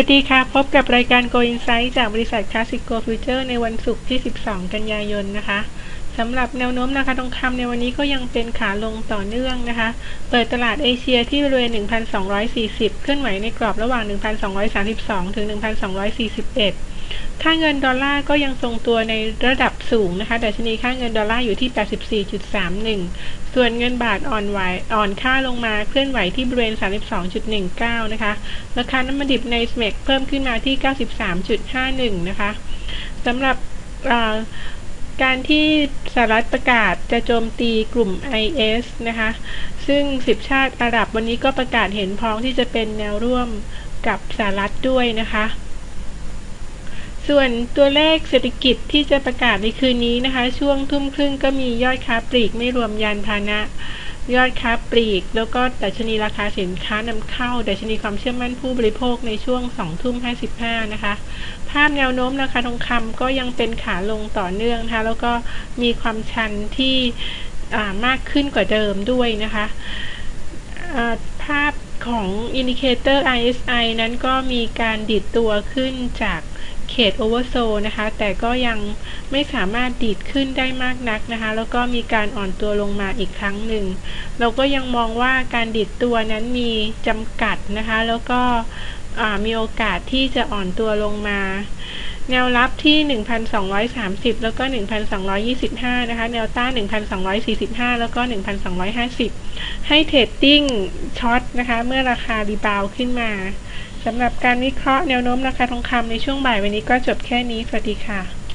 วัสดีค่ะ พบกับรายการ Go Insight จากบริษัท Classic Go Future ในวันศุกร์ที่ 12 กันยายนนะคะสำหรับแนวโน้มราคาทองคำในวันนี้ก็ยังเป็นขาลงต่อเนื่องนะคะ เปิดตลาดเอเชียที่บริเวณ 1,240 เคลื่อนไหวในกรอบระหว่าง 1,232 ถึง 1,241 ค่าเงินดอลลาร์ก็ยังทรงตัวในระดับสูงนะคะดัชนีค่าเงินดอลลาร์อยู่ที่ 84.31 ส่วนเงินบาทอ่อนไหวอ่อนค่าลงมาเคลื่อนไหวที่บริเวณ 32.19 นะคะ ราคาน้ำมันดิบในสเมกเพิ่มขึ้นมาที่ 93.51 นะคะสำหรับการที่สหรัฐประกาศจะโจมตีกลุ่ม IS นะคะ ซึ่ง 10 ชาติอาหรับวันนี้ก็ประกาศเห็นพ้องที่จะเป็นแนวร่วมกับสหรัฐด้วยนะคะ ส่วนตัวเลขเศรษฐกิจที่จะประกาศในคืนนี้นะคะ ช่วงทุ่มครึ่งก็มียอดค้าปลีกไม่รวมยานพาหนะ ยอดค้าปลีก แล้วก็ดัชนีราคาสินค้านำเข้า ดัชนีความเชื่อมั่นผู้บริโภคในช่วง2ทุ่ม55นะคะ ภาพแนวโน้มราคาทองคำก็ยังเป็นขาลงต่อเนื่องนะคะ แล้วก็มีความชันที่มากขึ้นกว่าเดิมด้วยนะคะ ของอินดิเคเตอร์ RSI นั้นก็มีการดิดตัวขึ้นจากเขตโอเวอร์โซนะคะ แต่ก็ยังไม่สามารถดีดขึ้นได้มากนักนะคะ แล้วก็มีการอ่อนตัวลงมาอีกครั้งหนึ่ง เราก็ยังมองว่าการดิดตัวนั้นมีจำกัดนะคะ แล้วก็มีโอกาสที่จะอ่อนตัวลงมา แนวรับที่ 1,230 แล้วก็ 1,225 นะคะ แนวต้าน 1,245 แล้วก็ 1,250 ให้เทรดดิ้งช็อตนะคะ เมื่อราคารีบาวขึ้นมาสำหรับการวิเคราะห์แนวโน้มราคาทองคำในช่วงบ่ายวันนี้ก็จบแค่นี้ สวัสดีค่ะ